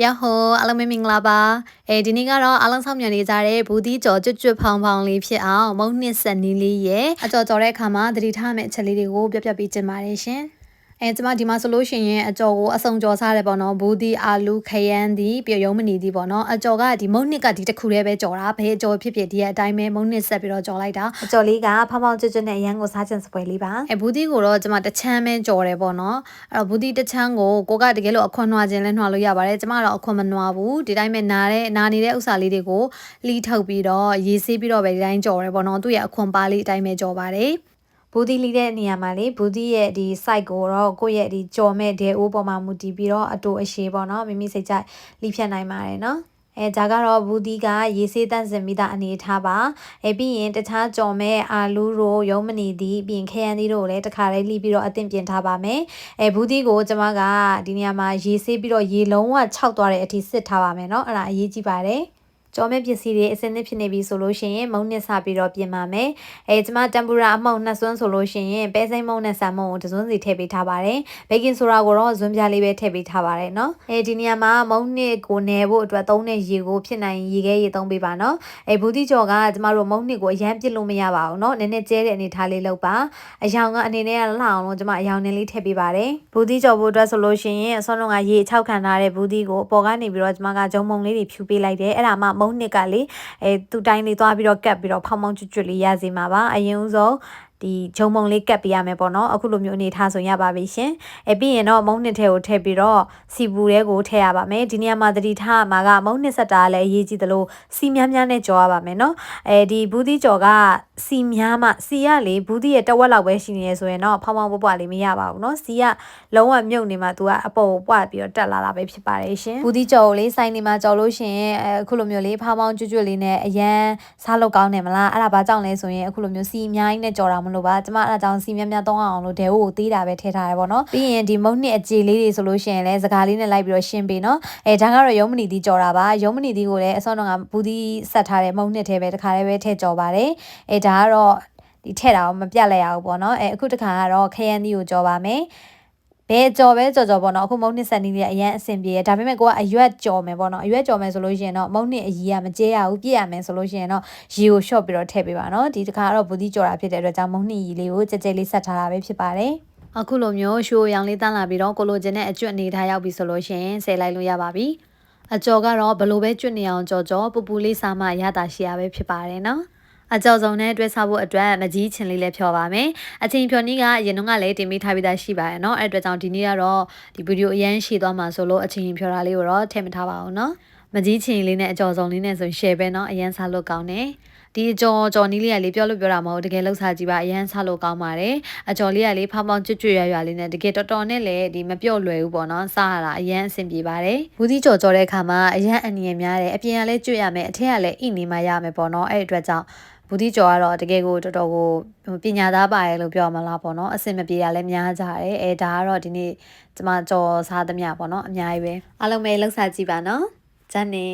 ယဟိုအားလုံးပဲမင်္ဂလာပါအဲဒီနေ့ကတော့အားလုံးဆောင်မြန်နေကြတဲ့ဘူးဒီကြော်ကျွတ်ကျွတ်ဖောင်ဖောင်လေးဖြစ်အောင်မုံနှစ်ဆက်နီးလေးရဲ့အကြော်ကြော်တဲ့အခါမှာသတိထားမယ့်အချက်လေးတွေကိုပြပြပေးချင်ပါတယ်ရှင် အဲကျမဒီမှာဆိုလို့ရှိရင်အကြော်ကိုအစုံကြော်စားတယ်ပေါ့နော်ဘူးဒီအာလူခရမ်းဒီပြုံယုံမနေသည်ပေါ့နော်အကြော်ကဒီမုံနှစ်ကဒီတစ်ခုတည်းပဲကြော်တာဘယ်အကြော်ဖြစ်ဖြစ်ဒီရဲ့အတိုင်းပဲမုံနှစ်ဆက်ပြီးတော့ကြော်လိုက်တာအကြော်လေးကဖောင်ဖောင်ကျွတ်ကျွတ်နဲ့အရန်ကိုစားချင်စပွဲလေးပါအဲဘူးဒီကိုတော့ကျမတစ်ချမ်းပဲကြော်တယ်ပေါ့နော်အဲ့တော့ဘူးဒီတစ်ချမ်းကိုကိုကတကယ်လို့အခွန်နှွားခြင်းလဲနှွားလို့ရပါတယ်ကျမတော့အခွန်မနှွားဘူးဒီတိုင်းပဲနားတဲ့နားနေတဲ့ဥစ္စာလေးတွေကိုလှီးထုတ်ပြီးတော့ရေးဆေးပြီးတော့ပဲဒီတိုင်းကြော်တယ်ပေါ့နော်သူ့ရဲ့အခွန်ပါလေးအတိုင်းပဲကြော်ပါတယ် ဘူးဒီလီတဲ့နေရာမှာလေဘူးဒီရဲ့ဒီ site ကိုတော့ကိုယ့်ရဲ့ဒီကြော်မဲ့ဒဲအိုးပေါ်မှာမူတည်ပြီးတော့အတူအရှိပေါ့နော်မိမိစိတ်ကြလိဖြတ်နိုင်ပါတယ်နော်အဲဒါကတော့ဘူးဒီကရေဆေးတန့်စင်မိတာအနေထားပါအဲပြီးရင်တခြားကြော်မဲ့အာလူးတို့ရုံးမနီသည်ပြီးရင်ခရမ်းသီးတို့လည်းတခါလေးလှီးပြီးတော့အသင့်ပြင်ထားပါမယ်အဲဘူးဒီကိုကျွန်မကဒီနေရာမှာရေဆေးပြီးတော့ရေလုံးဝခြောက်သွားတဲ့အထိစစ်ထားပါမယ်เนาะအဲ့ဒါအရေးကြီးပါတယ် ကြောမဲ့ပစ္စည်းတွေအစင်းသစ်ဖြစ်နေပြီဆိုလို့ရှိရင်မုံနစ်စပြီးတော့ပြင်ပါမယ်။အဲကျွန်မတမ်ပူရာအမှုန့်နှစ်စွန်းဆိုလို့ရှိရင်ပဲစိမ့်မုံနဲ့ဆန်မုံကိုတစ်စွန်းစီထည့်ပေးထားပါတယ်။ဘေကင်ဆိုဒါကိုတော့ဇွန်းပြားလေးပဲထည့်ပေးထားပါတယ်နော်။အဲဒီနေရာမှာမုံနစ်ကိုနယ်ဖို့အတွက်သုံးတဲ့ရေကိုဖြစ်နိုင်ရေခဲရေသုံးပေးပါနော်။အဲဘူးတိကျော်ကကျမတို့မုံနစ်ကိုအရန်ပြစ်လို့မရပါဘူးနော်။နည်းနည်းကျဲတဲ့အနေထားလေးလုပ်ပါ။အယောင်ကအနေနဲ့လှအောင်လို့ကျမအယောင်နဲ့လေးထည့်ပေးပါတယ်။ဘူးတိကျော်ဖို့အတွက်ဆိုလို့ရှိရင်အစောလုံးကရေ6ခံထားတဲ့ဘူးတိကိုပေါ်ကနေပြီးတော့ကျမကဂျုံမုံလေးတွေဖြူပေးလိုက်တယ်။အဲ့ဒါမှမုံနစ်ကလေအဲသူ့တိုင်းလေးသွားပြီးတော့ကတ်ပြီးတော့ဖောင်းဖောင်းကျွတ်ကျွတ်လေးရစီမှာပါအရင်ဦးဆုံးဒီဂျုံမုံလေးကတ်ပေးရမယ်ပေါ့နော်အခုလိုမျိုးအနေထားဆိုရပါပြီရှင်အဲပြီးရင်တော့မုံနှစ်ထဲကိုထည့်ပြီးတော့စီပူထဲကိုထည့်ရပါမယ်ဒီနေရာမှာသတိထားမှာကမုံနှစ်ဆက်တာလည်းအရေးကြီးသလိုစီများများနဲ့ကြော်ရပါမယ်နော်အဲဒီဘူးသီးကြော်က စီများမှစီရလေဘူးသီးရဲ့တဝက်လောက်ပဲရှိနေရဆိုရင်တော့ဖောင်းဖောင်းပွားပွားလေးမရပါဘူးနော်စီကလုံးဝမြုပ်နေမှသူကအပေါ်ပွားပြီးတော့တက်လာတာပဲဖြစ်ပါတယ်ရှင်ဘူးသီးကြော်ကိုလေးစိုင်းနေမှာကြော်လို့ရှင်အခုလိုမျိုးလေးဖောင်းဖောင်းကျွတ်ကျွတ်လေးနဲ့အရန်စားလို့ကောင်းတယ်မလားအဲ့ဒါဘာကြောင့်လဲဆိုရင်အခုလိုမျိုးစီအများကြီးနဲ့ကြော်တာမလို့ပါကျမအဲ့ဒါကြောင့်စီများများသုံးအောင်လို့ဒဲဝိုကိုသေးတာပဲထည့်ထားရပါတော့ပြီးရင်ဒီမုံနှစ်အကြေလေးတွေဆိုလို့ရှိရင်လည်းစကားလေးနဲ့လိုက်ပြီးတော့ရှင်းပေးနော်အဲဒါကတော့ရုံးမနီသီးကြော်တာပါရုံးမနီသီးကိုလည်းအစောတော့ကဘူးသီးဆက်ထားတဲ့မုံနှစ်ထဲပဲတခါလေးပဲထည့်ကြော်ပါတယ်အဲဒါကတော့ဒီထည့်တာကိုမပြတ်လိုက်ရဘူးပေါ့နော်အဲအခုတခါကတော့ခရမ်းသီးကိုကြော်ပါမယ်ဘယ်ကြော်ပဲကြော်ကြော်ပေါ့နော်အခုမုံနှစ်ဆက်နီးလေးအရင်အဆင်ပြေတယ်ဒါပေမဲ့ကိုကအရွက်ကြော်မယ်ပေါ့နော်အရွက်ကြော်မယ်ဆိုလို့ရှိရင်တော့မုံနှစ်အကြီးကမကျဲရဘူးပြည့်ရမယ်ဆိုလို့ရှိရင်တော့ရေကိုရှော့ပြီးတော့ထည့်ပေးပါနော်ဒီတစ်ခါကတော့ဘူးဒီကြော်တာဖြစ်တဲ့အတွက်ကြောင့်မုံနှစ်ကြီးလေးကိုကြဲကြဲလေးဆက်ထားတာပဲဖြစ်ပါတယ်အခုလိုမျိုးရှိုးရောင်လေးတန်းလာပြီးတော့ကိုလိုချင်တဲ့အကျွတ်အနေထားရောက်ပြီဆိုလို့ရှိရင်ဆယ်လိုက်လို့ရပါပြီအကျော်ကတော့ဘလို့ပဲကျွတ်နေအောင်ကြော်ကြော်ပူပူလေးစားမှရတာရှိရပဲဖြစ်ပါတယ်နော် အကြော်စုံနဲ့တွဲစားဖို့အတွက်မကြီးချင်လေးလည်းဖြောပါမယ်အချိန်ဖြော်နည်းကအရင်ကလည်းတင်ပေးထားပြီးသားရှိပါတယ်เนาะအဲ့အတွက်ကြောင့်ဒီနေ့ကတော့ဒီဗီဒီယိုအရင်ရှည်သွားမှာဆိုလို့အချိန်ဖြော်တာလေးကိုတော့ထည့်မထားပါဘူးเนาะမကြီးချင်လေးနဲ့အကြော်စုံလေးနဲ့ဆို share ပဲเนาะအရင်စားလို့ကောင်းတယ်ဒီအကျော်ကြော်နီးလေးကလေးပြောလို့ပြောတာမဟုတ်တကယ်လောက်စားကြည့်ပါအရန်စားလို့ကောင်းပါတယ်အကျော်လေးကလေးဖောင်းဖောင်းကျွတ်ကျွတ်ရွရွလေးနဲ့တကယ်တော်တော်နဲ့လည်းဒီမပြော့လွယ်ဘူးပေါ့နော်စားရတာအရန်အဆင်ပြေပါတယ်ဘူးသီးကြော်ကြော်တဲ့အခါမှာအရန်အနည်းများတယ်အပြင်ကလည်းကျွတ်ရမယ်အထက်ကလည်းအိနေမှရမယ်ပေါ့နော်အဲ့အတွက်ကြောင့် ဘူးတိကျော်ကတော့တကယ်ကိုတော်တော်ကိုပညာသားပါတယ်လို့ပြောမှလားပေါ့နော်အဆင်မပြေတာလည်းများကြတယ်အဲဒါကတော့ဒီနေ့ကျမကြော်စားသမျှပေါ့နော်အများကြီးပဲအားလုံးပဲလှုပ်ရှားကြည့်ပါနော်ဂျန်နေ